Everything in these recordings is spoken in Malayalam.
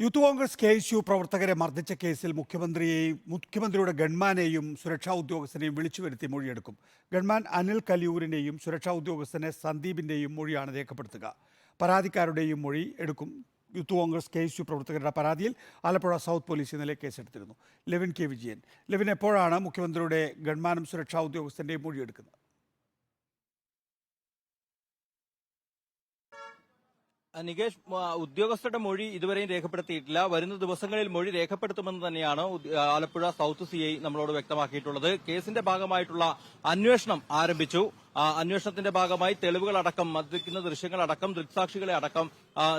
Youth Congress K S U പ്രവർത്തകരെ മർദ്ദിച്ച കേസിൽ മുഖ്യമന്ത്രിയെയും മുഖ്യമന്ത്രിയുടെ ഗൺമാനെയും സുരക്ഷാ ഉദ്യോഗസ്ഥനെയും വിളിച്ചു വരുത്തി മൊഴിയെടുക്കും. ഗൺമാൻ അനിൽ കലിയൂരിനെയും സുരക്ഷാ ഉദ്യോഗസ്ഥനെ സന്ദീപിന്റെയും മൊഴിയാണ് രേഖപ്പെടുത്തുക. പരാതിക്കാരുടെയും മൊഴി എടുക്കും. Youth Congress K S U പ്രവർത്തകരുടെ പരാതിയിൽ ആലപ്പുഴ സൗത്ത് പോലീസ് ഇന്നലെ കേസെടുത്തിരുന്നു. Levin K Vijayan. ലെവിൻ എപ്പോഴാണ് മുഖ്യമന്ത്രിയുടെ ഗൺമാനും സുരക്ഷാ ഉദ്യോഗസ്ഥന്റെയും മൊഴിയെടുക്കുന്നത്? നികേഷ് ഉദ്യോഗസ്ഥരുടെ മൊഴി ഇതുവരെയും രേഖപ്പെടുത്തിയിട്ടില്ല. വരുന്ന ദിവസങ്ങളിൽ മൊഴി രേഖപ്പെടുത്തുമെന്ന് തന്നെയാണ് ആലപ്പുഴ സൌത്ത് സി ഐ നമ്മളോട് വ്യക്തമാക്കിയിട്ടുള്ളത്. കേസിന്റെ ഭാഗമായിട്ടുള്ള അന്വേഷണം ആരംഭിച്ചു. അന്വേഷണത്തിന്റെ ഭാഗമായി തെളിവുകളടക്കം മദ്യക്കുന്ന ദൃശ്യങ്ങളടക്കം ദൃക്സാക്ഷികളെ അടക്കം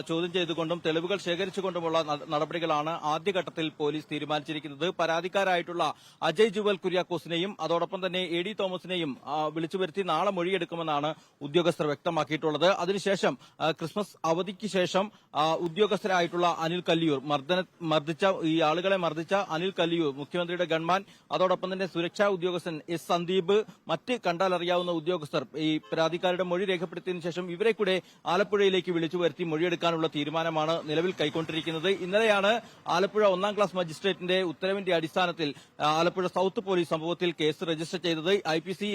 ചോദ്യം ചെയ്തുകൊണ്ടും തെളിവുകൾ ശേഖരിച്ചുകൊണ്ടുമുള്ള നടപടികളാണ് ആദ്യഘട്ടത്തിൽ പോലീസ് തീരുമാനിച്ചിരിക്കുന്നത്. പരാതിക്കാരായിട്ടുള്ള അജയ് ജുവൽ കുര്യാക്കോസിനെയും അതോടൊപ്പം തന്നെ എ ഡി തോമസിനെയും വിളിച്ചു വരുത്തി നാളെ മൊഴിയെടുക്കുമെന്നാണ് ഉദ്യോഗസ്ഥർ വ്യക്തമാക്കിയിട്ടുള്ളത്. അതിനുശേഷം ക്രിസ്മസ് അവധിക്ക് ശേഷം ഉദ്യോഗസ്ഥരായിട്ടുള്ള അനിൽ കല്ലിയൂർ മർദ്ദന മർദ്ദിച്ച ഈ ആളുകളെ മർദ്ദിച്ച അനിൽ കല്ലിയൂർ മുഖ്യമന്ത്രിയുടെ ഗൺമാൻ അതോടൊപ്പം തന്നെ സുരക്ഷാ ഉദ്യോഗസ്ഥൻ എസ് സന്ദീപ് മറ്റ് കണ്ടാലറിയാവുന്ന ഉദ്യോഗസ്ഥർ ഈ പരാതിക്കാരുടെ മൊഴി രേഖപ്പെടുത്തിയതിനു ശേഷം ഇവരെ കൂടെ ആലപ്പുഴയിലേക്ക് വിളിച്ചു വരുത്തി മൊഴിയെടുക്കാനുള്ള തീരുമാനമാണ് നിലവിൽ കൈക്കൊണ്ടിരിക്കുന്നത്. ഇന്നലെയാണ് ആലപ്പുഴ ഒന്നാം ക്ലാസ് മജിസ്ട്രേറ്റിന്റെ ഉത്തരവിന്റെ അടിസ്ഥാനത്തിൽ ആലപ്പുഴ സൌത്ത് പോലീസ് സംഭവത്തിൽ കേസ് രജിസ്റ്റർ ചെയ്തത്. ഐ പി സി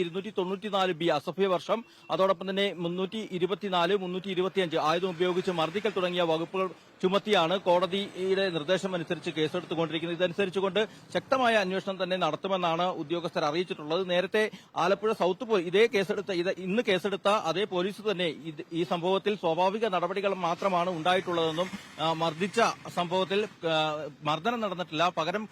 ബി അസഭ്യ വർഷം അതോടൊപ്പം തന്നെ മുന്നൂറ്റി ഇരുപത്തിനാല് മുന്നൂറ്റി ഇരുപത്തിയഞ്ച് ആയുധം ഉപയോഗിച്ച് മർദ്ദിക്കൽ തുടങ്ങിയ വകുപ്പുകൾ ചുമത്തിയാണ് കോടതിയുടെ നിർദ്ദേശം നിർദ്ദേശമനുസരിച്ച് കേസെടുത്തുകൊണ്ടിരിക്കുന്നത്. ഇതനുസരിച്ചുകൊണ്ട് ശക്തമായ അന്വേഷണം തന്നെ നടത്തുമെന്നാണ് ഉദ്യോഗസ്ഥർ അറിയിച്ചിട്ടുള്ളത്. നേരത്തെ ആലപ്പുഴ സൌത്ത് പോലീസ് ഇതേ കേസെടുത്ത ഇത് ഇന്ന് കേസെടുത്ത അതേ പോലീസ് തന്നെ ഈ സംഭവത്തിൽ സ്വാഭാവിക നടപടികൾ മാത്രമാണ് ഉണ്ടായിട്ടുള്ളതെന്നും മർദ്ദിച്ച സംഭവത്തിൽ മർദ്ദനം നടന്നിട്ടില്ല. പകരം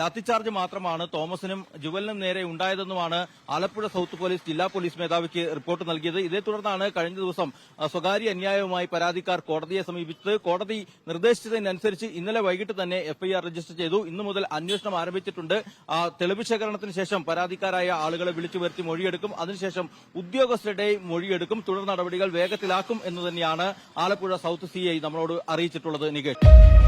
ലാത്തിച്ചാർജ് മാത്രമാണ് തോമസിനും ജുവലിനും നേരെ ഉണ്ടായതെന്നുമാണ് ആലപ്പുഴ സൌത്ത് പോലീസ് ജില്ലാ പോലീസ് മേധാവിക്ക് റിപ്പോർട്ട് നൽകിയത്. ഇതേ തുടർന്നാണ് കഴിഞ്ഞ ദിവസം സ്വകാര്യ അന്യായവുമായി പരാതിക്കാർ കോടതിയെ സമീപിച്ചത്. കോടതി നിർദ്ദേശിച്ചതിനനുസരിച്ച് ഇന്നലെ വൈകിട്ട് തന്നെ എഫ്ഐആർ രജിസ്റ്റർ ചെയ്തു. ഇന്നു മുതൽ അന്വേഷണം ആരംഭിച്ചിട്ടുണ്ട്. തെളിവ് ശേഖരണത്തിന് ശേഷം പരാതിക്കാരായ ആളുകളെ വിളിച്ചു വരുത്തി മൊഴിയെടുക്കും. അതിനുശേഷം ഉദ്യോഗസ്ഥരുടെ മൊഴിയെടുക്കും തുടർ നടപടികൾ വേഗത്തിലാക്കും എന്ന് തന്നെയാണ് ആലപ്പുഴ സൗത്ത് സി ഐ നമ്മളോട് അറിയിച്ചിട്ടുള്ളത് നികേഷ്.